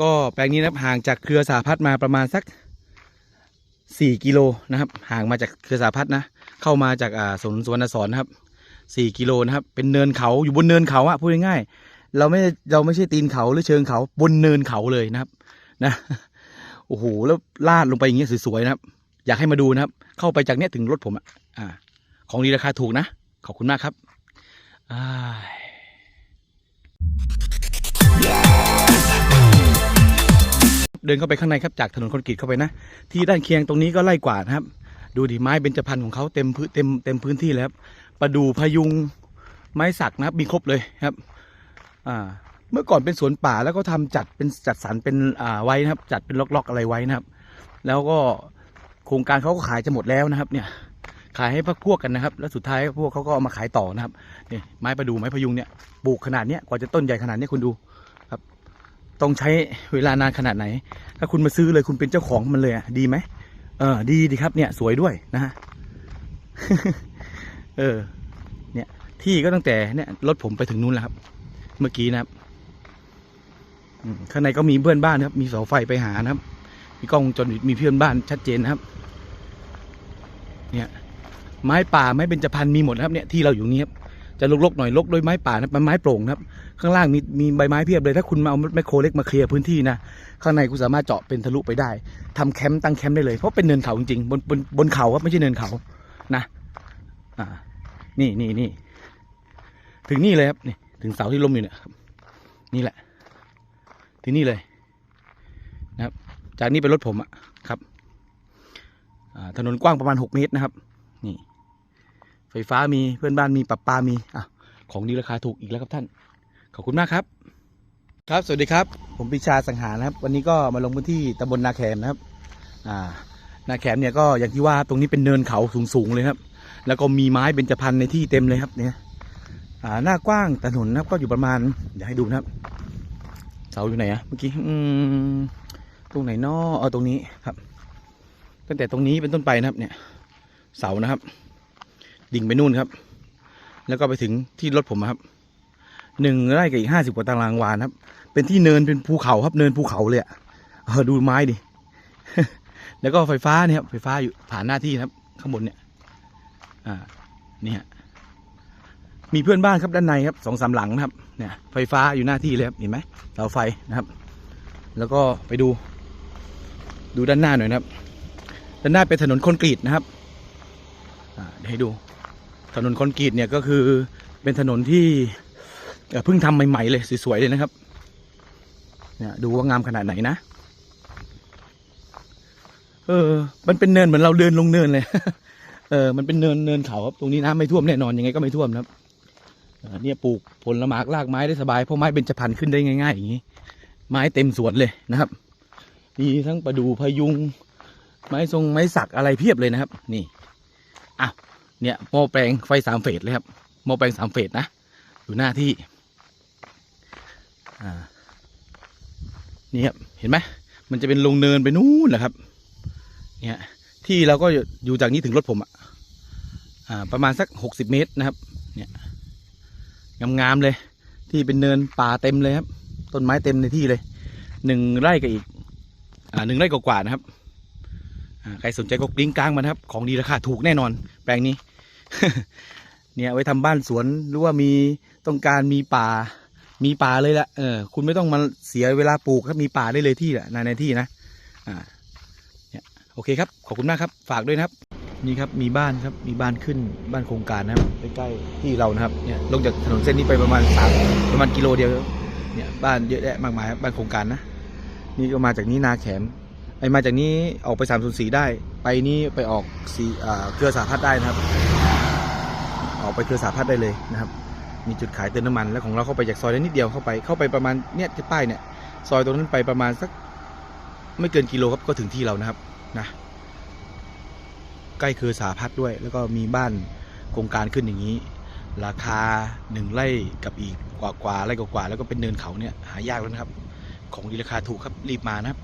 ก็แปลงนี้นะครับห่างจากเครือสาพัฒน์มาประมาณสักสี่กิโลนะครับห่างมาจากเครือสาพัฒน์นะ เข้ามาจากอ่าสวนสวนสอนนะครับสี่กิโลนะครับ เป็นเนินเขาอยู่บนเนินเขาอะพูดง่ายๆเราไม่เราไม่ใช่ตีนเขาหรือเชิงเขาบนเนินเขาเลยนะครับนะโอ้โหแล้วลาดลงไปอย่างเงี้ยสวยๆนะครับ อยากให้มาดูนะครับ เข้าไปจากเนี้ยถึงรถผมอะอ่า ของดีราคาถูกนะ ขอบคุณมากครับอ้า เดินเข้าไปข้างในครับจากถนนคอนกรีตเข้าไปนะ ที่ด้านเคียงตรงนี้ก็ไล่กว่าดนะครับ ดูดิไม้เบญจพรรณของเขาเต็มพื้นเต็มเต็มพื้นที่แล้วครับประดูพยุงไม้สักนะครับมีครบเลยครับ อ่า เมื่อก่อนเป็นสวนป่าแล้วก็ทำจัดเป็นจัดสรรเป็นอ่าไว้นะครับ จัดเป็นล็อกๆอะไรไว้นะครับ แล้วก็โครงการเขาก็ขายจะหมดแล้วนะครับ เนี่ย ขายให้พักพวกกันนะครับ แล้วสุดท้ายพวกเขาก็เอามาขายต่อนะครับนี่ไม้ประดูไม้พยุงเนี่ยปลูกขนาดเนี้ยกว่าจะต้นใหญ่ขนาดเนี้ยคุณดู ต้องใช้เวลานานขนาดไหน ถ้าคุณมาซื้อเลยคุณเป็นเจ้าของมันเลยอะดีไหมเออ ดีดีครับ เนี่ย สวยด้วยนะฮะเออ เนี่ย ที่ก็ตั้งแต่เนี่ยรถผมไปถึงนู้นแล้วครับ เมื่อกี้นะครับข้างในก็มีเพื่อนบ้านนะครับ มีเสาไฟไปหานะครับ มีกล้องวงจรปิดมีเพื่อนบ้านชัดเจนนะครับ เนี่ย ไม้ป่าไม้เบญจพรรณมีหมดนะครับเนี่ยที่เราอยู่นี้ครับ จะลกๆหน่อยลกด้วยไม้ป่านะเป็นไม้โปร่งนะครับ ข้างล่างมีมีใบไม้เพียบเลย ถ้าคุณมาเอาแมคโครเล็กมาเคลียร์พื้นที่นะ ข้างในคุณสามารถเจาะเป็นทะลุไปได้ทำแคมป์ตั้งแคมป์ได้เลย เพราะเป็นเนินเขาจริงๆ บนบนบนเขาครับไม่ใช่เนินเขา นะ อ่า นี่นี่นี่ ถึงนี่เลยครับนี่ถึงเสาที่ล้มอยู่เนี่ยครับ นี่แหละที่นี่เลย นะครับ จากนี้เป็นรถผมอะครับ อ่า ถนนกว้างประมาณหกเมตรนะครับ นี่ ไฟฟ้ามีเพื่อนบ้านมีปรับปามีอะของดีราคาถูกอีกแล้วครับท่าน ขอบคุณมากครับ ครับสวัสดีครับ ผมปิชาสังหารนะครับ วันนี้ก็มาลงพื้นที่ตำบลนาแขมนะครับอ่านาแขมเนี่ยก็อย่างที่ว่าตรงนี้เป็นเนินเขาสูงๆเลยครับ แล้วก็มีไม้เบญจพรรณในที่เต็มเลยครับเนี่ยอ่าหน้ากว้างถนนนะครับก็อยู่ประมาณเดี๋ยวให้ดูนะครับเสาอยู่ไหนอะเมื่อกี้อืมตรงไหนนอเออตรงนี้ครับ ตั้งแต่ตรงนี้เป็นต้นไปนะครับเนี่ย เสานะครับ ดิ่งไปนู่นครับ แล้วก็ไปถึงที่รถผมครับหนึ่งไร่กับอีกห้าสิบกว่าตารางวานครับ เป็นที่เนินเป็นภูเขาครับเนินภูเขาเลยอะเออดูไม้ดิ แล้วก็ไฟฟ้าเนี่ยครับไฟฟ้าอยู่ผ่านหน้าที่นะครับ ข้างบนเนี่ย อ่า นี่ยมีเพื่อนบ้านครับด้านในครับสองสามหลังนะครับ เนี่ย ไฟฟ้าอยู่หน้าที่เลยครับเห็นไหมเสาไฟนะครับ แล้วก็ไปดู ดูด้านหน้าหน่อยนะครับ ด้านหน้าเป็นถนนคอนกรีตนะครับ เดี๋ยวให้ดูถนนคอนกรีตเนี่ยก็คือเป็นถนนที่เพิ่งทำใหม่ๆเลยสวยๆเลยนะครับเนี่ยดูว่างามขนาดไหนนะ เออ มันเป็นเนินเหมือนเราเดินลงเนินเลย เออ มันเป็นเนินเนินเขาครับ ตรงนี้น้ำไม่ท่วมแน่นอนยังไงก็ไม่ท่วมครับเเนี่ยปลูกผลไม้รากไม้ได้สบายเพราะไม้เบญจะพรรณขึ้นได้ง่ายๆอย่างนี้ ไม้เต็มสวนเลยนะครับมีทั้งประดูพยุง ไม้ทรงไม้สักอะไรเพียบเลยนะครับ นี่ อะเนี่ยหม้อแปลงไฟสามเฟสเลยครับหม้อแปลงสามเฟสนะอยู่หน้าที่อ่านี่ครับเห็นไหมมันจะเป็นลงเนินไปนู่นแหละครับ เนี่ยที่เราก็อยู่จากนี้ถึงรถผมอะอ่าประมาณสักหกสิบเมตรนะครับ เนี่ยงามๆเลย ที่เป็นเนินป่าเต็มเลยครับ ต้นไม้เต็มในที่เลยหนึ่งไร่กับอีกอ่าหนึ่งไร่กว่าๆนะครับ ใครสนใจก็ลิงก์กลางมานะครับ ของดีราคาถูกแน่นอน แปลงนี้ เนี่ยไว้ทำบ้านสวนหรือว่ามีต้องการมีป่า มีป่าเลยละเออคุณไม่ต้องมาเสียเวลาปลูกครับมีป่าได้เลยที่ละในในที่นะอ่าเนี่ยโอเคครับขอบคุณมากครับ ฝากด้วยนะครับ นี่ครับมีบ้านครับมีบ้านขึ้นบ้านโครงการนะครับใกล้ๆที่เรานะครับเนี่ยลงจากถนนเส้นนี้ไปประมาณสามประมาณกิโลเดียวเนี่ยบ้านเยอะแยะมากมายครับบ้านโครงการนะนี่ก็มาจากนี้นาแขม ไอมาจากนี้ออกไปสามศูนสี่ได้ ไปนี้ไปออกสีเครือสาพัฒน์ได้นะครับ ออกไปเครือสาพัฒน์ได้เลยนะครับ มีจุดขายเติมน้ำมัน แล้วของเราเข้าไปจากซอยได้นิดเดียวเข้าไป เข้าไปประมาณเนี่ยที่ป้ายเนี่ย ซอยตรงนั้นไปประมาณสักไม่เกินกิโลครับก็ถึงที่เรานะครับนะ ใกล้เครือสาพัฒน์ด้วย แล้วก็มีบ้านโครงการขึ้นอย่างนี้ ราคาหนึ่งไร่กับอีกกว่ากว่าไร่กว่าๆแล้วก็เป็นเนินเขาเนี่ยหายากแล้วนะครับ ของดีราคาถูกครับรีบมานะครับ